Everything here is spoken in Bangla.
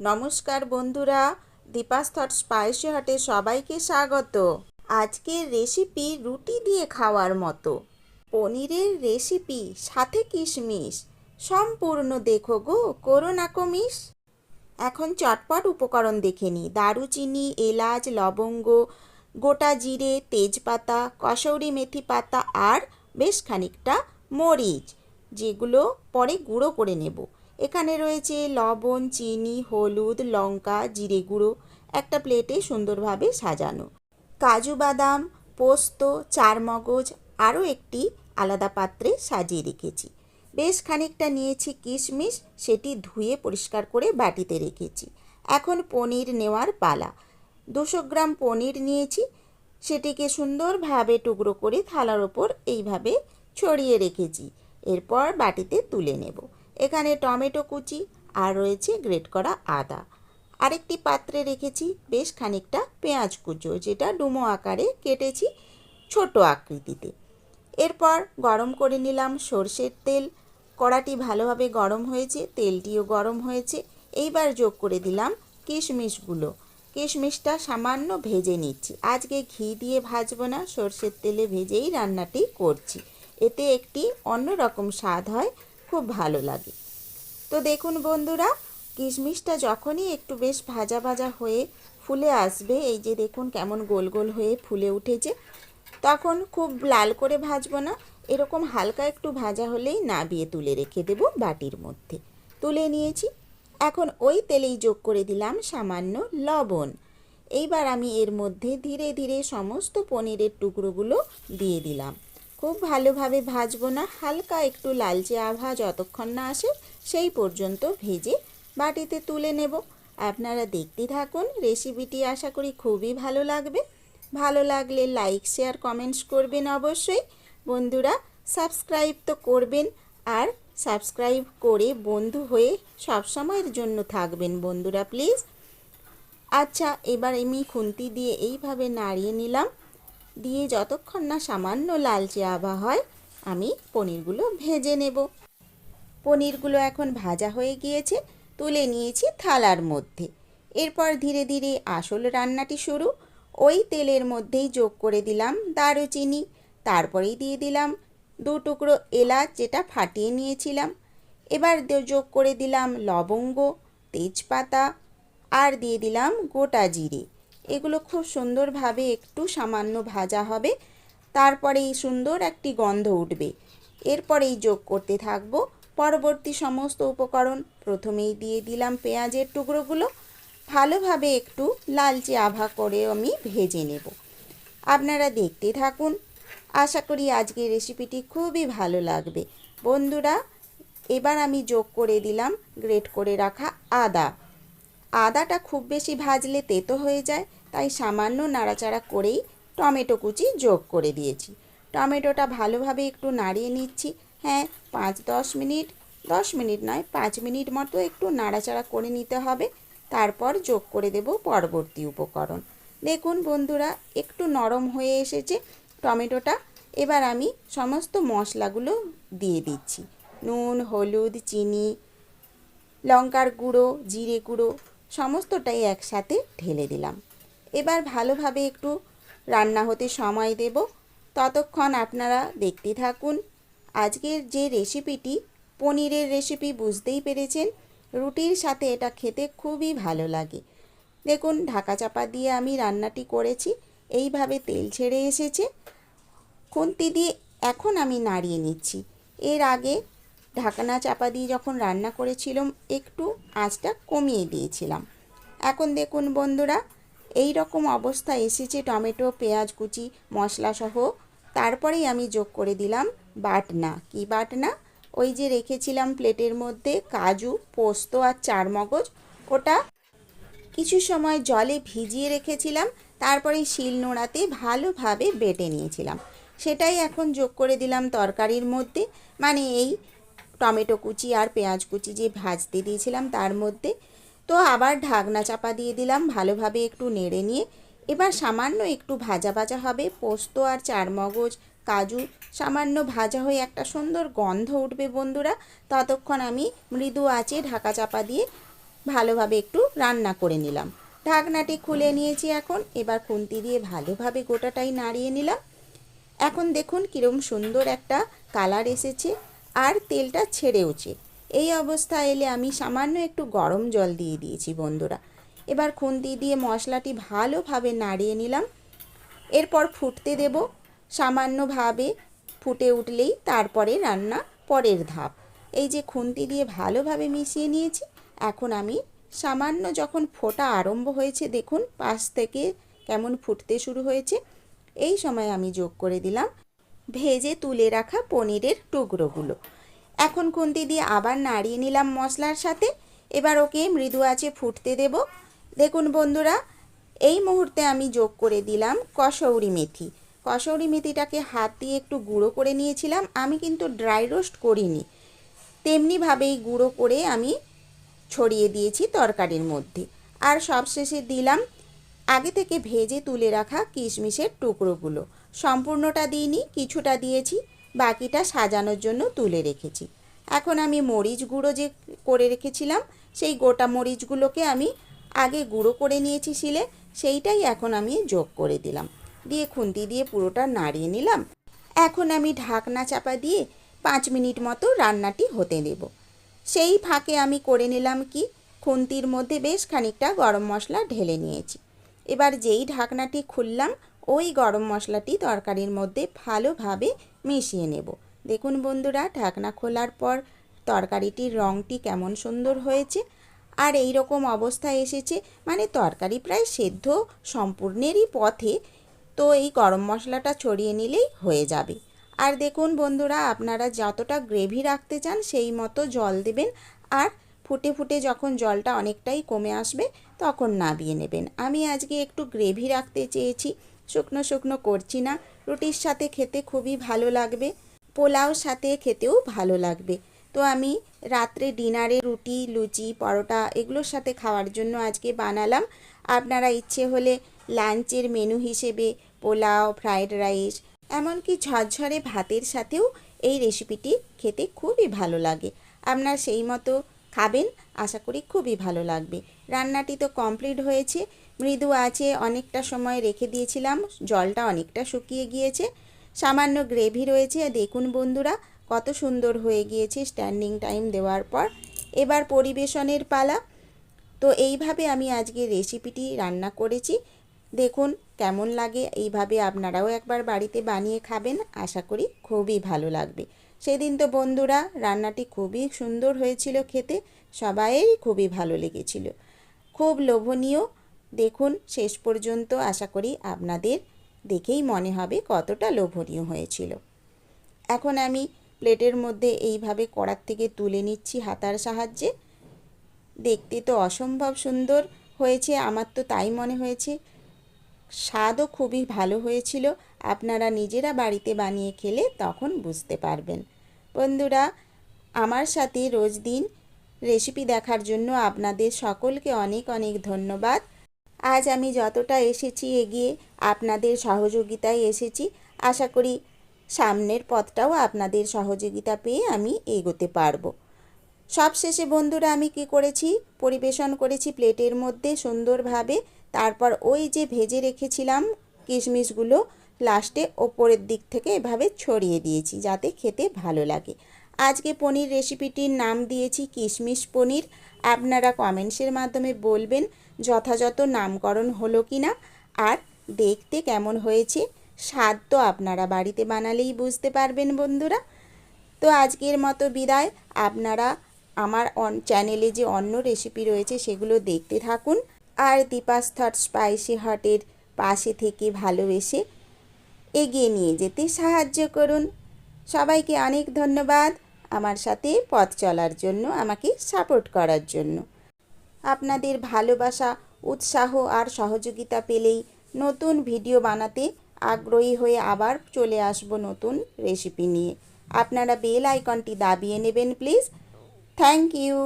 নমস্কার বন্ধুরা, দীপাস থট স্পাইসি হটে সবাইকে স্বাগত। আজকের রেসিপি রুটি দিয়ে খাওয়ার মতো। পনিরের রেসিপি, সাথে কিশমিশ। সম্পূর্ণ দেখো গো, করো না কমিস এখন চটপট উপকরণ দেখে নিই। দারুচিনি, এলাচ, লবঙ্গ, গোটা জিরে, তেজপাতা, কসৌরি মেথি পাতা আর বেশ খানিকটা মরিচ, যেগুলো পরে গুঁড়ো করে নেব। এখানে রয়েছে লবণ, চিনি, হলুদ, লঙ্কা, জিরে গুঁড়ো। একটা প্লেটে সুন্দরভাবে সাজানো। কাজু বাদাম, পোস্ত, চারমগজ, আরও একটি আলাদা পাত্রে সাজিয়ে রেখেছি। বেশ খানিকটা নিয়েছি কিশমিশ, সেটি ধুয়ে পরিষ্কার করে বাটিতে রেখেছি। এখন পনির নেওয়ার পালা। দুশো গ্রাম পনির নিয়েছি। সেটিকে সুন্দরভাবে টুকরো করে থালার ওপর এইভাবে ছড়িয়ে রেখেছি। এরপর বাটিতে তুলে নেব। এখানে টমেটো কুচি আর রয়েছে গ্রেট করা আদা। আরেকটি পাত্রে রেখেছি বেশ খানিকটা পেঁয়াজ কুচো, যেটা ডুমো আকারে কেটেছি ছোট আকৃতিতে। এরপর গরম করে নিলাম সর্ষের তেল। কড়াটি ভালোভাবে গরম হয়েছে, তেলটিও গরম হয়েছে। এইবার যোগ করে দিলাম কিশমিশগুলো। কিশমিশটা সামান্য ভেজে নিচ্ছি। আজকে ঘি দিয়ে ভাজবো না, সর্ষের তেলে ভেজেই রান্নাটি করছি। এতে একটি অন্যরকম স্বাদ হয় খুব ভালো লাগে। তো দেখুন বন্ধুরা, কিশমিশটা যখনই একটু বেশ ভাজা ভাজা হয়ে ফুলে আসবে, এই যে দেখুন কেমন গোল গোল হয়ে ফুলে উঠেছে, তখন খুব লাল করে ভাজবো না, এরকম হালকা একটু ভাজা হলেই নাবিয়ে তুলে রেখে দেব বাটির মধ্যে। তুলে নিয়েছি, এখন ওই তেলেই যোগ করে দিলাম সামান্য লবণ। এইবার আমি এর মধ্যে ধীরে ধীরে সমস্ত পনিরের টুকরোগুলো দিয়ে দিলাম। খুব ভালোভাবে ভাজবো না। হালকা একটু লালচে আভা যতক্ষণ না আসে, সেই পর্যন্ত ভেজে বাটিতে তুলে নেব। আপনারা দেখতে থাকুন, রেসিপিটি আশা করি খুবই ভালো লাগবে। ভালো লাগলে লাইক, শেয়ার, কমেন্টস করবেন অবশ্যই। বন্ধুরা, সাবস্ক্রাইব তো করবেন আর সাবস্ক্রাইব করে বন্ধু হয়ে সবসময়ের জন্য থাকবেন বন্ধুরা, প্লিজ। আচ্ছা এবার আমি খুন্তি দিয়ে এইভাবে নাড়িয়ে নিলাম। দিয়ে যতক্ষণ না সামান্য লালচে আভা হয়, আমি পনিরগুলো ভেজে নেব। পনিরগুলো এখন ভাজা হয়ে গিয়েছে, তুলে নিয়েছি থালার মধ্যে। এরপর ধীরে ধীরে আসল রান্নাটি শুরু। ওই তেলের মধ্যেই যোগ করে দিলাম দারুচিনি, তারপরেই দিয়ে দিলাম দু টুকরো এলাচ যেটা ফাটিয়ে নিয়েছিলাম। এবার যোগ করে দিলাম লবঙ্গ, তেজপাতা, আর দিয়ে দিলাম গোটা জিরে। এগুলো খুব সুন্দরভাবে একটু সামান্য ভাজা হবে। তারপরেই সুন্দর একটি গন্ধ উঠবে। এরপরেই যোগ করতে থাকব। পরবর্তী সমস্ত উপকরণ প্রথমেই দিয়ে দিলাম পেঁয়াজের টুকরোগুলো। ভালোভাবে একটু লালচে আভা করে আমি ভেজে নেব। আপনারা দেখতে থাকুন। আশা করি আজকের রেসিপিটি খুবই ভালো লাগবে। বন্ধুরা, এবার আমি যোগ করে দিলাম, গ্রেট করে রাখা আদা। আদাটা খুব বেশি ভাজলে তেতো হয়ে যায়। তাই সামান্য নাড়াচাড়া করেই টমেটো কুচি যোগ করে দিয়েছি। টমেটোটা ভালোভাবে একটু নাড়িয়ে নিচ্ছি। হ্যাঁ পাঁচ দশ মিনিট দশ মিনিট নয়, পাঁচ মিনিট মতো একটু নাড়াচাড়া করে নিতে হবে। তারপর যোগ করে দেব পরবর্তী উপকরণ। দেখুন বন্ধুরা, একটু নরম হয়ে এসেছে টমেটোটা। এবার আমি সমস্ত মশলাগুলো দিয়ে দিচ্ছি। নুন, হলুদ, চিনি, লঙ্কার গুঁড়ো, জিরে গুঁড়ো, সমস্তটাই একসাথে ঢেলে দিলাম। এবার ভালোভাবে একটু রান্না হতে সময় দেব। ততক্ষণ আপনারা দেখতে থাকুন। আজকের যে রেসিপিটি, পনিরের রেসিপি বুঝতেই পেরেছেন। রুটির সাথে এটা খেতে খুবই ভালো লাগে। দেখুন, ঢাকা চাপা দিয়ে আমি রান্নাটি করেছি। এইভাবে তেল ছেড়ে এসেছে। খুন্তি দিয়ে এখন আমি নাড়িয়ে নিচ্ছি। এর আগে ঢাকনা চাপা দিয়ে যখন রান্না করেছিলাম, একটু আঁচটা কমিয়ে দিয়েছিলাম। এখন দেখুন বন্ধুরা এই রকম অবস্থা এসেছে টমেটো, পেঁয়াজ, কুচি, মশলা সহ। তারপরেই আমি যোগ করে দিলাম বাটনা। কি বাটনা? ওই যে রেখেছিলাম প্লেটের মধ্যে কাজু, পোস্ত আর চারমগজ। ওটা কিছু সময় জলে ভিজিয়ে রেখেছিলাম, তারপরে শিল নোড়াতে ভালোভাবে বেটে নিয়েছিলাম। সেটাই এখন যোগ করে দিলাম তরকারির মধ্যে। মানে এই টমেটো কুচি আর পেঁয়াজ কুচি যে ভাজতে দিয়েছিলাম তার মধ্যে তো আবার ঢাকনা চাপা দিয়ে দিলাম, ভালোভাবে একটু নেড়ে নিয়ে। এবার সামান্য একটু ভাজা ভাজা হবে, পোস্ত আর চারমগজ, কাজু, সামান্য ভাজা হয়ে একটা সুন্দর গন্ধ উঠবে বন্ধুরা। ততক্ষণ আমি মৃদু আঁচে ঢাকা চাপা দিয়ে ভালোভাবে একটু রান্না করে নিলাম। ঢাকনাটি খুলে নিয়েছি এখন, এবার খুন্তি দিয়ে ভালোভাবে গোটাটাই নাড়িয়ে নিলাম। এখন দেখুন কীরকম সুন্দর একটা কালার এসেছে, আর তেলটা ছেড়েওছে। এই অবস্থা এলে আমি সামান্য একটু গরম জল দিয়ে দিয়েছি বন্ধুরা। এবার খুন্তি দিয়ে মশলাটি ভালোভাবে নাড়িয়ে নিলাম। এরপর ফুটতে দেব। সামান্যভাবে ফুটে উঠলেই তারপরে রান্না পরের ধাপ। এই যে খুন্তি দিয়ে ভালোভাবে মিশিয়ে নিয়েছি, এখন আমি সামান্য যখন ফোটা আরম্ভ হয়েছে, দেখুন পাশ থেকে কেমন ফুটতে শুরু হয়েছে, এই সময় আমি যোগ করে দিলাম। ভেজে তুলে রাখা পনিরের টুকরোগুলো। এখন খুন্তি দিয়ে আবার নাড়িয়ে নিলাম মশলার সাথে। এবার ওকে মৃদু আছে ফুটতে দেব। দেখুন বন্ধুরা, এই মুহূর্তে আমি যোগ করে দিলাম কসৌরি মেথি। কসৌরি মেথিটাকে হাত দিয়ে একটু গুঁড়ো করে নিয়েছিলাম, আমি কিন্তু ড্রাই রোস্ট করিনি। তেমনিভাবেই গুঁড়ো করে আমি ছড়িয়ে দিয়েছি তরকারির মধ্যে। আর সবশেষে দিলাম আগে থেকে ভেজে তুলে রাখা কিশমিশের টুকরোগুলো। সম্পূর্ণটা দিইনি, কিছুটা দিয়েছি। বাকিটা সাজানোর জন্য তুলে রেখেছি। এখন আমি মরিচ গুঁড়ো যে করে রেখেছিলাম, সেই গোটা মরিচগুলোকে আমি আগে গুঁড়ো করে নিয়েছি শিলে, সেইটাই এখন আমি যোগ করে দিলাম। দিয়ে খুন্তি দিয়ে পুরোটা নাড়িয়ে নিলাম। এখন আমি ঢাকনা চাপা দিয়ে পাঁচ মিনিট মতো রান্নাটি হতে দেব। সেই ফাঁকে আমি করে নিলাম কি, খুন্তির মধ্যে বেশ খানিকটা গরম মশলা ঢেলে নিয়েছি। এবার যেই ঢাকনাটি খুললাম ওই গরম মশলাটি তরকারির মধ্যে ভালোভাবে মিশিয়ে নেব। দেখুন বন্ধুরা, ঢাকনা খোলার পর তরকারিটির রঙটি কেমন সুন্দর হয়েছে আর এই রকম অবস্থা এসেছে। মানে তরকারি প্রায় সেদ্ধ সম্পূর্ণেরই পথে, তো এই গরম মশলাটা ছড়িয়ে নিলেই হয়ে যাবে। আর দেখুন বন্ধুরা, আপনারা যতটা গ্রেভি রাখতে চান সেই মতো জল দেবেন আর ফুটে ফুটে যখন জলটা অনেকটাই কমে আসবে তখন নাবিয়ে নেবেন। আমি আজকে একটু গ্রেভি রাখতে চেয়েছি। শুকনো শুকনো করছি না। রুটির সাথে খেতে খুবই ভালো লাগবে। পোলাও সাথে খেতেও ভালো লাগবে। তো আমি রাত্রে ডিনারে রুটি, লুচি, পরোটা এগুলোর সাথে খাওয়ার জন্য আজকে বানালাম। আপনারা ইচ্ছে হলে লাঞ্চের মেনু হিসেবে পোলাও ফ্রায়েড রাইস, এমনকি ঝরঝরে ভাতের সাথেও এই রেসিপিটি খেতে খুবই ভালো লাগে। আপনার সেই মতো খাবেন, আশা করি খুবই ভালো লাগবে। রান্নাটি তো কমপ্লিট হয়েছে। মৃদু আছে অনেকটা সময় রেখে দিয়েছিলাম, জলটা অনেকটা শুকিয়ে গিয়েছে। সামান্য গ্রেভি রয়েছে, দেখুন বন্ধুরা, কত সুন্দর হয়ে গিয়েছে স্ট্যান্ডিং টাইম দেওয়ার পর। এবার পরিবেশনের পালা। তো এইভাবে আমি আজকে রেসিপিটি রান্না করেছি। দেখুন কেমন লাগে, এইভাবে আপনারাও একবার বাড়িতে বানিয়ে খাবেন, আশা করি খুবই ভালো লাগবে। সেদিন তো বন্ধুরা, রান্নাটি খুবই সুন্দর হয়েছিল খেতে সবাই খুবই ভালো লেগেছিল। খুব লোভনীয় দেখুন, শেষ পর্যন্ত আশা করি আপনাদের দেখেই মনে হবে কতটা লোভনীয় হয়েছিল। এখন আমি প্লেটের মধ্যে এইভাবে কড়ার থেকে তুলে নিচ্ছি হাতার সাহায্যে। দেখতে তো অসম্ভব সুন্দর হয়েছে, আমার তো তাই মনে হয়েছে। স্বাদও খুবই ভালো হয়েছিল, আপনারা নিজেরা বাড়িতে বানিয়ে খেলে তখন বুঝতে পারবেন। বন্ধুরা, আমার সাথে রোজ দিন রেসিপি দেখার জন্য আপনাদের সকলকে অনেক অনেক ধন্যবাদ। আজ আমি যতটা এসেছি এগিয়ে আপনাদের সহযোগিতায় এসেছি, আশা করি সামনের পথটাও আপনাদের সহযোগিতা পেয়ে আমি এগোতে পারব। সবশেষে বন্ধুরা, আমি কি করেছি? পরিবেশন করেছি প্লেটের মধ্যে সুন্দরভাবে। তারপর ওই যে ভেজে রেখেছিলাম কিশমিশগুলো, লাস্টে ওপরের দিক থেকে এভাবে ছড়িয়ে দিয়েছি যাতে খেতে ভালো লাগে। আজকে পনির রেসিপিটির নাম দিয়েছি কিশমিশ পনির। আপনারা কমেন্টসের মাধ্যমে বলবেন যথাযথ নামকরণ হলো কি না আর দেখতে কেমন হয়েছে, স্বাদ তো আপনারা বাড়িতে বানালেই বুঝতে পারবেন বন্ধুরা। তো আজকের মতো বিদায়। আপনারা আমার অন, চ্যানেলে যে অন্য রেসিপি রয়েছে সেগুলো দেখতে থাকুন। আর দীপাস থট স্পাইসি হটের পাশে থেকে ভালোবেসে এগিয়ে নিয়ে যেতে সাহায্য করুন। সবাইকে অনেক ধন্যবাদ। আমার সাথে পথ চলার জন্য, আমাকে সাপোর্ট করার জন্য। আপনাদের ভালোবাসা, উৎসাহ আর সহযোগিতা পেলেই নতুন ভিডিও বানাতে আগ্রহী হয়ে আবার চলে আসব নতুন রেসিপি নিয়ে। আপনারা বেল আইকনটি দাবিয়ে নেবেন প্লিজ থ্যাংক ইউ